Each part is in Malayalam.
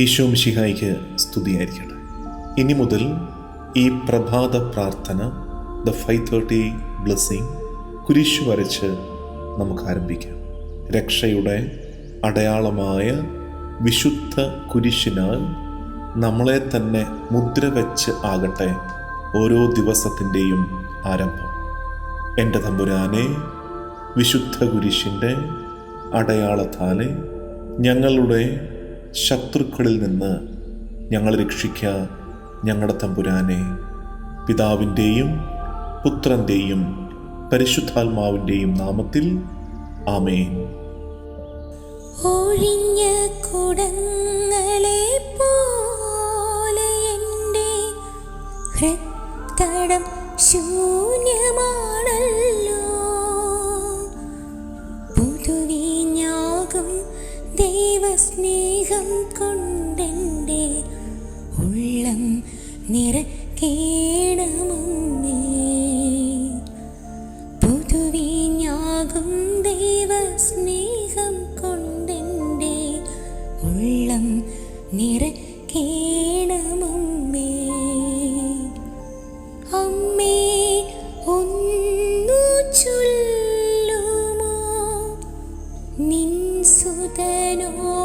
ഈശോ മിശിഹായിക്ക് സ്തുതിയായിരിക്കട്ടെ. ഇനി മുതൽ ഈ പ്രഭാത പ്രാർത്ഥന ദ ഫൈവ് തേർട്ടി ബ്ലെസ്സിങ് കുരിശു വരച്ച് നമുക്ക് ആരംഭിക്കാം. രക്ഷയുടെ അടയാളമായ വിശുദ്ധ കുരിശിനാൽ നമ്മളെ തന്നെ മുദ്ര വെച്ച് ആകട്ടെ ഓരോ ദിവസത്തിന്റെയും ആരംഭം. എന്റെ തമ്പുരാനെ വിശുദ്ധ കുരിശിന്റെ അടയാളത്താലെ ഞങ്ങളുടെ ശത്രുക്കളിൽ നിന്ന് ഞങ്ങൾ രക്ഷിക്ക ഞങ്ങളുടെ തമ്പുരാനെ. പിതാവിന്റെയും പുത്രന്റെയും പരിശുദ്ധാത്മാവിന്റെയും നാമത്തിൽ ആമേൻ. ഒഴിഞ്ഞ കുടങ്ങളെ പോലെ എന്റെ ഹൃത്തടം ശൂന്യമാണല്ലോ. നിറക്കേണമേ പുതുവീഞ്ഞാകും ദൈവസ്നേഹം കൊണ്ടെന്റെ ഉള്ളം നിറക്കേണമമ്മേ അമ്മേ ഒന്നു ചൊല്ലുമോ? നിൻ സുതനോടൊന്നു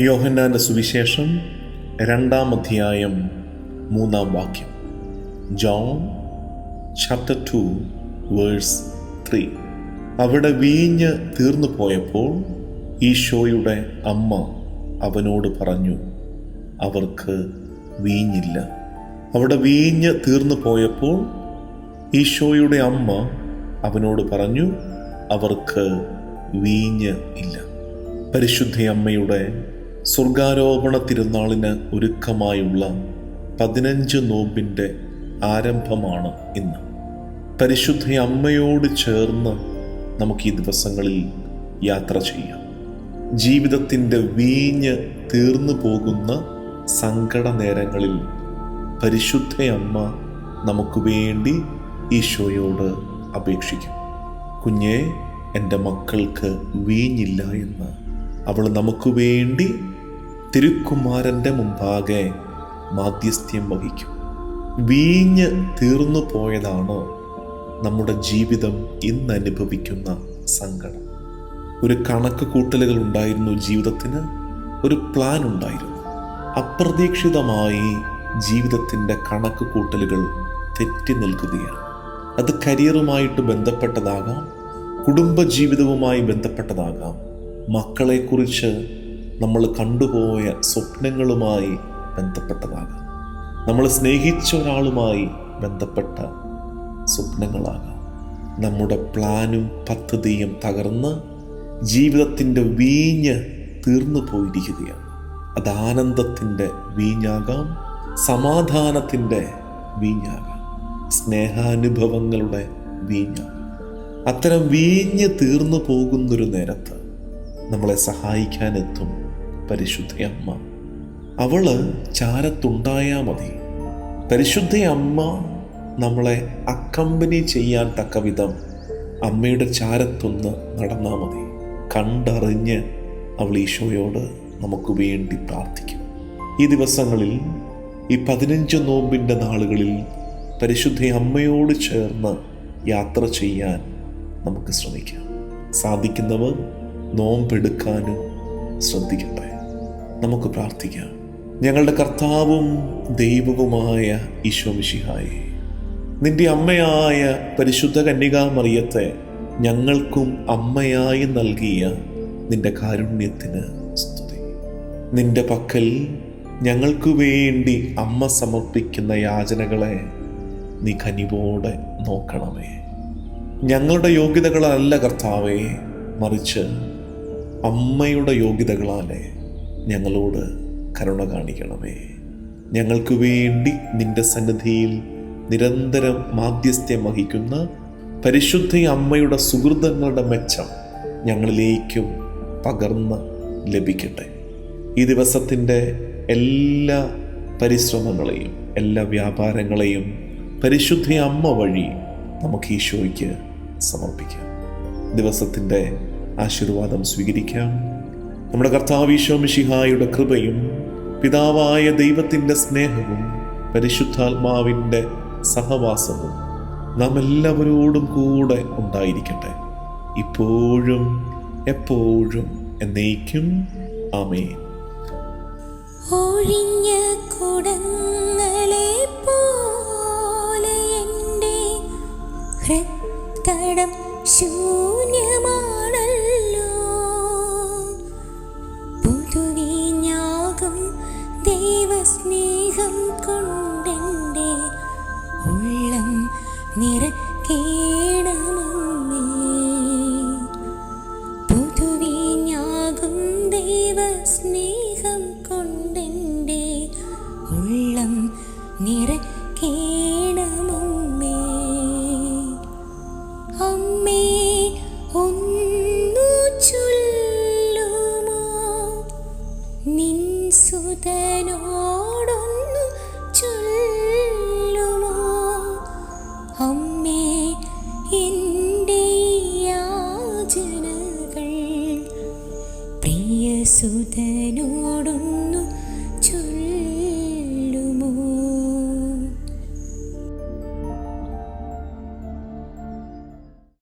യോഹന്നാന്റെ സുവിശേഷം രണ്ടാം അധ്യായം മൂന്നാം വാക്യം John chapter two verse three അവിടെ വീഞ്ഞ് തീർന്നു പോയപ്പോൾ ഈശോയുടെ അമ്മ അവനോട് പറഞ്ഞു അവർക്ക് വീഞ്ഞില്ല അവിടെ വീഞ്ഞ് തീർന്നു പോയപ്പോൾ ഈശോയുടെ അമ്മ അവനോട് പറഞ്ഞു അവർക്ക് വീഞ്ഞ് ഇല്ല. പരിശുദ്ധ അമ്മയുടെ സ്വർഗാരോപണ തിരുനാളിന് ഒരുക്കമായുള്ള പതിനഞ്ച് നോമ്പിന്റെ ആരംഭമാണ് ഇന്ന്. പരിശുദ്ധ അമ്മയോട് ചേർന്ന് നമുക്ക് ഈ ദിവസങ്ങളിൽ യാത്ര ചെയ്യാം. ജീവിതത്തിന്റെ വീഞ്ഞ് തീർന്നു പോകുന്ന സങ്കട നേരങ്ങളിൽ പരിശുദ്ധ അമ്മ നമുക്ക് വേണ്ടി ഈശോയോട് അപേക്ഷിക്കും. കുഞ്ഞേ എന്റെ മക്കൾക്ക് വീഞ്ഞില്ല എന്ന്. അവൾ നമുക്ക് വേണ്ടി തിരുക്കുമാരന്റെ മുമ്പാകെ മാധ്യസ്ഥ്യം വഹിക്കും. വീഞ്ഞ് തീർന്നു പോയതാണ് നമ്മുടെ ജീവിതം ഇന്ന് അനുഭവിക്കുന്ന സങ്കടം? ഒരു കണക്ക് കൂട്ടലുകൾ ഉണ്ടായിരുന്നു ജീവിതത്തിന്. ഒരു പ്ലാൻ ഉണ്ടായിരുന്നു. അപ്രതീക്ഷിതമായി ജീവിതത്തിന്റെ കണക്ക് കൂട്ടലുകൾ തെറ്റി നിൽക്കുകയാണ്. അത് കരിയറുമായിട്ട് ബന്ധപ്പെട്ടതാകാം കുടുംബജീവിതവുമായി ബന്ധപ്പെട്ടതാകാം. മക്കളെക്കുറിച്ച് നമ്മൾ കണ്ടുപോയ സ്വപ്നങ്ങളുമായി ബന്ധപ്പെട്ടതാകാം. നമ്മൾ സ്നേഹിച്ച ഒരാളുമായി ബന്ധപ്പെട്ട സ്വപ്നങ്ങളാകാം. നമ്മുടെ പ്ലാനും പദ്ധതിയും തകർന്ന് ജീവിതത്തിന്റെ വീഞ്ഞ് തീർന്നു പോയിരിക്കുകയാണ്. അത് ആനന്ദത്തിന്റെ വീഞ്ഞാകാം സമാധാനത്തിന്റെ വീഞ്ഞാകാം. സ്നേഹാനുഭവങ്ങളുടെ വീഞ്ഞ്. അത്തരം വീഞ്ഞ് തീർന്നു പോകുന്നൊരു നേരത്ത് നമ്മളെ സഹായിക്കാനെത്തും പരിശുദ്ധ അമ്മ അവൾ ചാരത്തുണ്ടായാ മതി. പരിശുദ്ധ അമ്മ നമ്മളെ അക്കമ്പനി ചെയ്യാൻ തക്ക വിധം അമ്മയുടെ ചാരത്തൊന്ന് നടന്നാൽ മതി. കണ്ടറിഞ്ഞ് അവൾ ഈശോയോട് നമുക്ക് വേണ്ടി പ്രാർത്ഥിക്കും. ഈ ദിവസങ്ങളിൽ ഈ പതിനഞ്ച് നോമ്പിന്റെ നാളുകളിൽ പരിശുദ്ധ അമ്മയോട് ചേർന്ന് യാത്ര ചെയ്യാൻ നമുക്ക് ശ്രമിക്കാം. സാധിക്കുന്നവർ നോമ്പെടുക്കാനും ശ്രദ്ധിക്കട്ടെ. നമുക്ക് പ്രാർത്ഥിക്കാം. ഞങ്ങളുടെ കർത്താവും ദൈവവുമായ ഈശോ മിശിഹായെ നിന്റെ അമ്മയായ പരിശുദ്ധ കന്യകാമറിയത്തെ ഞങ്ങൾക്കും അമ്മയായി നൽകിയ നിന്റെ കാരുണ്യത്തിന് സ്തുതി. നിന്റെ പക്കൽ ഞങ്ങൾക്കു വേണ്ടി അമ്മ സമർപ്പിക്കുന്ന യാചനകളെ നീ കനിവോടെ നോക്കണമേ. ഞങ്ങളുടെ യോഗ്യതകളല്ല കർത്താവേ മറിച്ച് അമ്മയുടെ യോഗ്യതകളാലെ ഞങ്ങളോട് കരുണ കാണിക്കണമേ. ഞങ്ങൾക്ക് വേണ്ടി നിന്റെ സന്നിധിയിൽ നിരന്തരം മാധ്യസ്ഥ്യം വഹിക്കുന്ന പരിശുദ്ധ അമ്മയുടെ സുഹൃതങ്ങളുടെ മെച്ചം ഞങ്ങളിലേക്കും പകർന്ന് ലഭിക്കട്ടെ. ഈ ദിവസത്തിന്റെ എല്ലാ പരിശ്രമങ്ങളെയും എല്ലാ വ്യാപാരങ്ങളെയും പരിശുദ്ധ അമ്മ വഴി നമുക്ക് ഈശോയ്ക്ക് സമർപ്പിക്കാം. ദിവസത്തിന്റെ ആശീർവാദം സ്വീകരിക്കാം. നമ്മുടെ കർത്താവീശോ മിഷിഹായുടെ കൃപയും പിതാവായ ദൈവത്തിന്റെ സ്നേഹവും പരിശുദ്ധാത്മാവിന്റെ സഹവാസവും നാം എല്ലാവരോടും കൂടെ ഉണ്ടായിരിക്കട്ടെ. ഇപ്പോഴും എപ്പോഴും എന്നേക്കും. ആമേൻ. ഒഴിഞ്ഞ കുടങ്ങളെ പോലെ ഹൃത്തടം ശൂന്യമാണല്ലോ. പുതുവീഞ്ഞാകും ദൈവസ്നേഹം കൊണ്ടെന്റെ ഉള്ളം നിറക്കേണമേ സുതനോടൊന്നു ചൊല്ലുമോ? അമ്മേ എന്റെ യാചനകൾ പ്രിയ സുതനോടൊന്നു